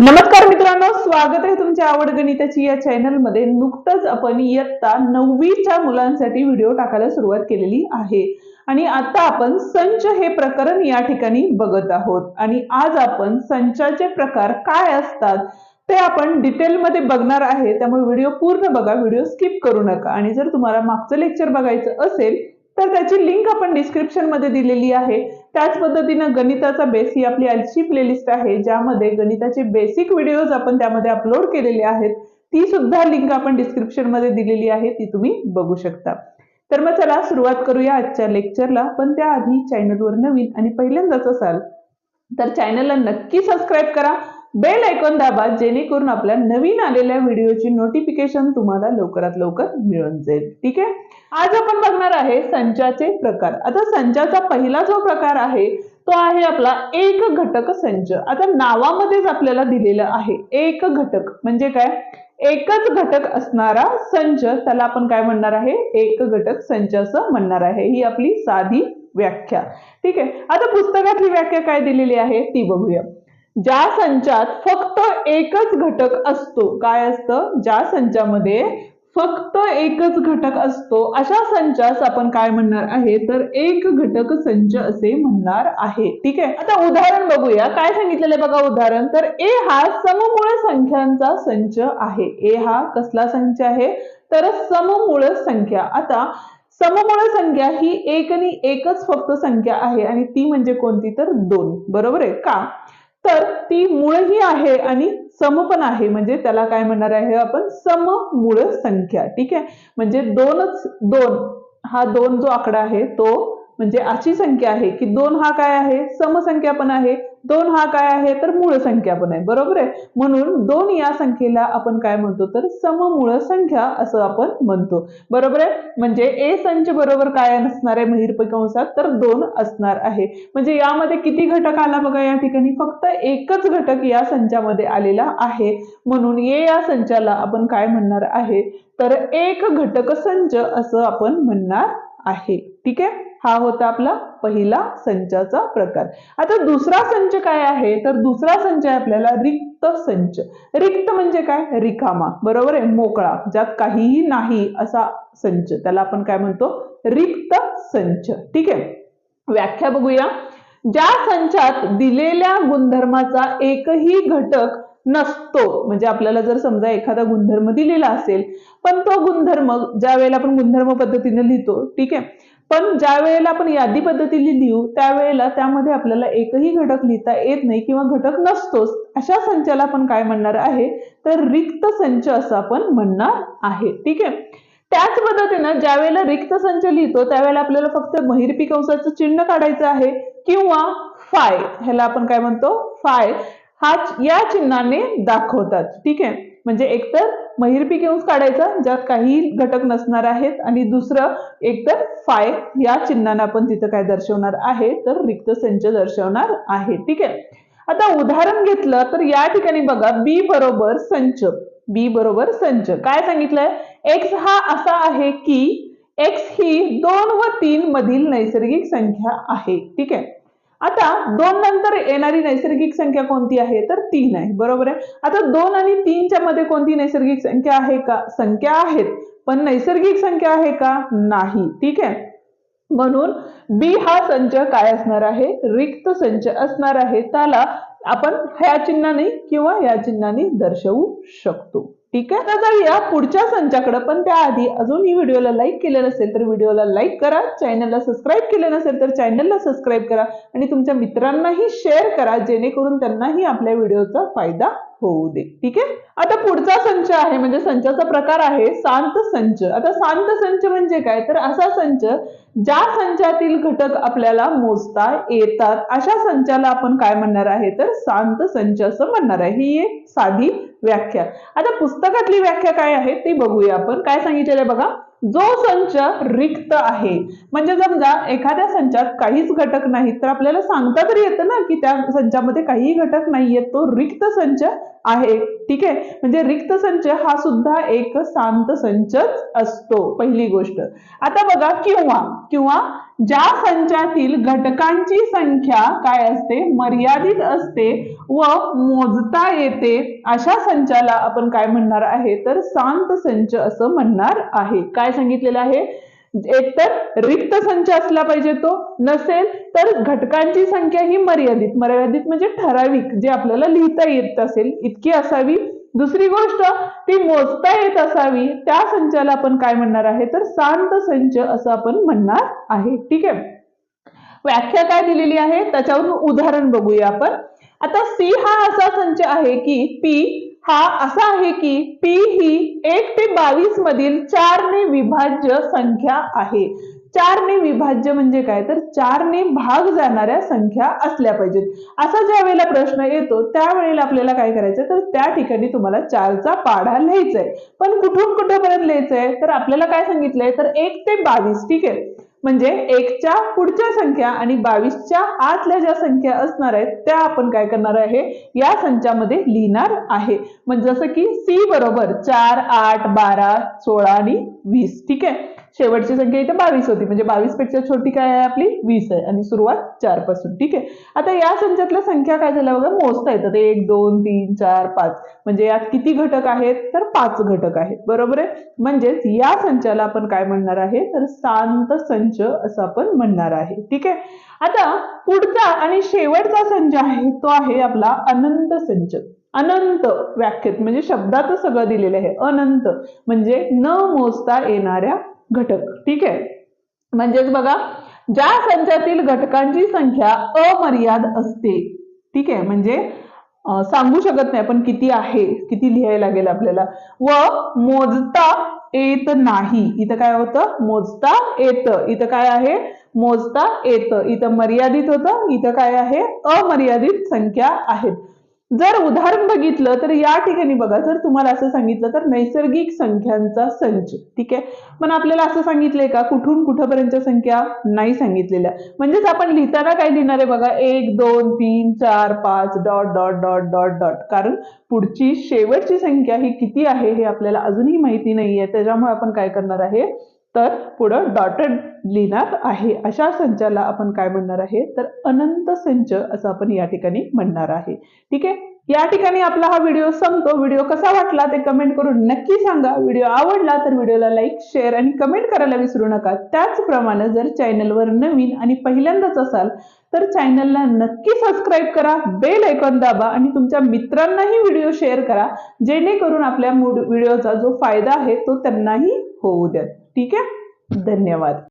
नमस्कार मित्रांनो स्वागत आहे तुमच्या आवड गणिताची या चॅनलमध्ये नुकतंच आपण इयत्ता नववीच्या मुलांसाठी व्हिडिओ टाकायला सुरुवात केलेली आहे. आणि आता आपण संच हे प्रकरण या ठिकाणी बघत आहोत. आणि आज आपण संचाचे प्रकार काय असतात ते आपण डिटेलमध्ये बघणार आहे. त्यामुळे व्हिडिओ पूर्ण बघा व्हिडिओ स्किप करू नका. आणि जर तुम्हाला मागचं लेक्चर बघायचं असेल तर त्याची लिंक आपण डिस्क्रिप्शनमध्ये दिलेली आहे. त्याच पद्धतीनं गणिताचा बेस ही आपली आजची प्लेलिस्ट आहे ज्यामध्ये गणिताचे बेसिक व्हिडिओज आपण त्यामध्ये अपलोड केलेले आहेत. ती सुद्धा लिंक आपण डिस्क्रिप्शनमध्ये दिलेली आहे ती तुम्ही बघू शकता. तर मग चला सुरुवात करूया आजच्या लेक्चरला पण त्याआधी चॅनलवर नवीन आणि पहिल्यांदाच असाल तर चॅनलला नक्की सबस्क्राईब करा. बेल ऐकून दाबा जेणेकरून आपल्या नवीन आलेल्या व्हिडिओची नोटिफिकेशन तुम्हाला लवकरात लवकर मिळून जाईल. ठीक आहे? आज आपण बघणार आहे संचाचे प्रकार. आता संचाचा पहिला जो प्रकार आहे तो आहे आपला एक घटक संच. आता नावामध्येच आपल्याला दिलेलं आहे एक घटक. म्हणजे काय? एकच घटक असणारा संच त्याला आपण काय म्हणणार आहे? एक घटक संच असं म्हणणार आहे. ही आपली साधी व्याख्या. ठीक आहे? आता पुस्तकातली व्याख्या काय दिलेली आहे? ती बघूया. ज्या संचात फक्त एकच घटक असतो काय असतं? ज्या संचामध्ये फक्त एकच घटक असतो अशा संचास आपण काय म्हणणार आहे? तर एक घटक संच असे म्हणणार आहे. ठीक आहे? आता उदाहरण बघूया. काय सांगितलेलं आहे बघा उदाहरण? तर ए हा सममूळ संख्यांचा संच आहे. ए हा कसला संच आहे? तर सममूळ संख्या. आता सममूळ संख्या ही एक आणि एकच फक्त संख्या आहे. आणि ती म्हणजे कोणती? तर दोन. बरोबर आहे का? तर ती मूळही आहे आणि सम पण आहे. म्हणजे त्याला काय म्हणणार आहे? आपण सम मूळ संख्या. ठीक आहे? म्हणजे दोनच दोन हा दोन जो आकडा आहे तो म्हणजे अशी संख्या आहे की दोन हा काय आहे? समसंख्या पण आहे. दोन हा काय आहे? तर मूळ संख्या पण आहे. बरोबर आहे? म्हणून दोन या संख्येला आपण काय म्हणतो? तर सममूळ संख्या असं आपण म्हणतो. बरोबर आहे? म्हणजे ए संच बरोबर काय नसणार आहे? महिरप कंसात तर दोन असणार आहे. म्हणजे यामध्ये किती घटक आला बघा या ठिकाणी? फक्त एकच घटक या संचामध्ये आलेला आहे. म्हणून ए या संचाला आपण काय म्हणणार आहे? तर एक घटक संच असं आपण म्हणणार आहे. ठीक आहे? हा होता आपला पहिला संचाचा प्रकार. आता दुसरा संच काय आहे? तर दुसरा संच आहे आपल्याला रिक्त संच. रिक्त म्हणजे काय? रिकामा. बरोबर आहे? मोकळा. ज्यात काहीही नाही असा संच. त्याला आपण काय म्हणतो? रिक्त संच. ठीक आहे? व्याख्या बघूया. ज्या संचात दिलेल्या गुणधर्माचा एकही घटक नसतो म्हणजे आपल्याला जर समजा एखादा गुणधर्म दिलेला असेल पण तो गुणधर्म ज्या वेळेला आपण गुणधर्म पद्धतीने लिहितो ठीक आहे? पण ज्या वेळेला आपण यादी पद्धतीने लिहू त्यावेळेला त्यामध्ये आपल्याला एकही घटक लिहिता येत नाही किंवा घटक नसतोच अशा संचाला आपण काय म्हणणार आहे? तर रिक्त संच असं आपण म्हणणार आहे. ठीक आहे? त्याच पद्धतीनं ज्या वेळेला रिक्त संच लिहितो त्यावेळेला आपल्याला फक्त महिरपी कंसाचं चिन्ह काढायचं आहे किंवा फाय ह्याला आपण काय म्हणतो? फाय. हा या चिन्हाने दाखवतात. ठीक आहे? म्हणजे एकतर महिरपी येऊन काढायचा ज्यात काही घटक नसणार आहेत आणि दुसरं एकतर फाय या चिन्हानं आपण तिथं काय दर्शवणार आहे तर रिक्त संच दर्शवणार आहे. ठीक आहे? आता उदाहरण घेतलं तर या ठिकाणी बघा बी बरोबर संच. बी बरोबर संच. काय सांगितलंय? एक्स हा असा आहे की एक्स ही दोन व तीन मधील नैसर्गिक संख्या आहे. ठीक आहे? आता दोन नंतर येणारी नैसर्गिक संख्या कोणती आहे? तर तीन आहे. बरोबर आहे? आता दोन आणि तीनच्या मध्ये कोणती नैसर्गिक संख्या आहे का? संख्या आहेत. पण नैसर्गिक संख्या आहे का? नाही. ठीक आहे? म्हणून बी हा संच काय असणार आहे? रिक्त संच असणार आहे. त्याला आपण ह्या चिन्हाने किंवा या चिन्हाने दर्शवू शकतो. ठीक आहे? आता जाऊया पुढच्या संचाकडे. पण त्याआधी अजून ही व्हिडिओला लाईक केलं नसेल तर व्हिडिओला लाईक करा. चॅनलला सबस्क्राईब केलं नसेल तर चॅनलला सबस्क्राईब करा. आणि तुमच्या मित्रांनाही शेअर करा. जेणेकरून त्यांनाही आपल्या व्हिडिओचा फायदा होऊ दे. ठीक आहे? आता पुढचा संच आहे. म्हणजे संचाचा प्रकार आहे शांत संच. आता शांत संच म्हणजे काय? तर असा संच ज्या संचातील घटक आपल्याला मोजता येतात अशा संचाला आपण काय म्हणणार आहे? तर शांत संच असं म्हणणार आहे. ही एक साधी व्याख्या. आता पुस्तकातली व्याख्या काय आहे ती बघूया आपण. काय सांगितलेलं आहे बघा? जो संच रिक्त आहे. म्हणजे समजा एखाद्या संचात काहीच घटक नाहीत तर आपल्याला सांगता तरी येतं ना की त्या संचामध्ये काहीही घटक नाहीयेत. तो रिक्त संच आहे. ठीक आहे? म्हणजे रिक्त संच हा सुद्धा एक शांत संचच असतो पहिली गोष्ट. आता बघा किंवा. किंवा ज्या संचातील घटकांची संख्या काय असते? मर्यादित असते व मोजता येते अशा संचाला आपण काय म्हणणार आहे? तर शांत संच असं म्हणणार आहे. काय सांगितलेलं आहे? एकतर रिक्त संच असला पाहिजे तो नसेल तर घटकांची संख्या ही मर्यादित. मर्यादित म्हणजे ठराविक जे आपल्याला लिहिता येत असेल इतकी असावी. दुसरी गोष्ट ती मोजता येत असावी त्या संचाला आपण काय म्हणणार आहे? तर शांत संच असं आपण म्हणणार आहे. ठीक आहे? व्याख्या काय दिलेली आहे? त्याच्यावरून उदाहरण बघूया आपण. आता सी हा असा संच आहे की पी हा असा आहे की पी ही एक ते बावीस मधील चारने विभाज्य संख्या आहे. चारने विभाज्य म्हणजे काय? तर चारने भाग जाणाऱ्या संख्या असल्या पाहिजेत. असा ज्या वेळेला प्रश्न येतो त्यावेळेला आपल्याला काय करायचं तर त्या ठिकाणी तुम्हाला चारचा पाढा लिहायचा आहे पण कुठून कुठेपर्यंत लिहायचं आहे तर आपल्याला काय सांगितलंय? तर एक ते बावीस ठीक आहे? म्हणजे एकच्या पुढच्या संख्या आणि बावीसच्या आतल्या ज्या संख्या असणार आहेत त्या आपण काय करणार आहे? या संचामध्ये लिहिणार आहे. म्हणजे जसं की सी बरोबर चार आठ बारा सोळा आणि वीस ठीक आहे? शेवटची संख्या इथे बावीस होती. म्हणजे बावीसपेक्षा छोटी काय आहे आपली? वीस आहे. आणि सुरुवात चारपासून. ठीक आहे? आता या संचातल्या संख्या काय झाल्या बघा? मोजता येतात. एक दोन तीन चार पाच. म्हणजे यात किती घटक आहेत? तर पाच घटक आहेत. बरोबर आहे? म्हणजेच या संचाला आपण काय म्हणणार आहे? तर शांत संच असं आपण म्हणणार आहे. ठीक आहे? आता पुढचा आणि शेवटचा संच आहे तो आहे आपला अनंत संच. अनंत व्याख्येत म्हणजे शब्दात सगळं दिलेलं आहे. अनंत. म्हणजे न मोजता येणाऱ्या घटक. ठीक आहे? म्हणजेच बघा ज्या संचातील घटकांची संख्या अमर्याद असते ठीक आहे? म्हणजे सांगू शकत नाही आपण किती आहे किती लिहायला लागेल आपल्याला. व मोजता येत नाही. इथं काय होतं? मोजता येतं. इथं काय आहे? मोजता येतं. इथं मर्यादित होतं. इथं काय आहे? अमर्यादित संख्या आहेत. जर उदाहरण बघितलं तर या ठिकाणी बघा जर तुम्हाला असं सांगितलं तर नैसर्गिक संख्यांचा संच ठीक आहे? पण आपल्याला असं सांगितलंय का? कुठून कुठंपर्यंतच्या संख्या? नाही सांगितलेल्या. म्हणजेच आपण लिहिताना काय लिहिणार आहे बघा? एक दोन तीन चार पाच dot dot dot dot dot. कारण पुढची शेवटची संख्या ही किती आहे हे आपल्याला अजूनही माहिती नाहीये. त्याच्यामुळे आपण काय करणार आहे? तर पुढं डॉटेड लिहिणार आहे. अशा संचाला आपण काय म्हणणार आहे? तर अनंत संच असं आपण या ठिकाणी म्हणणार आहे. ठीक आहे? या ठिकाणी आपला हा व्हिडिओ संपतो. व्हिडिओ कसा वाटला ते कमेंट करून नक्की सांगा. व्हिडिओ आवडला तर व्हिडिओला लाईक शेअर आणि कमेंट करायला विसरू नका. त्याचप्रमाणे जर चॅनलवर नवीन आणि पहिल्यांदाच असाल तर चॅनलला नक्की सबस्क्राईब करा बेल ऐकॉन दाबा आणि तुमच्या मित्रांनाही व्हिडिओ शेअर करा. जेणेकरून आपल्या व्हिडिओचा जो फायदा आहे तो त्यांनाही होऊ द्या ठीक आहे? धन्यवाद.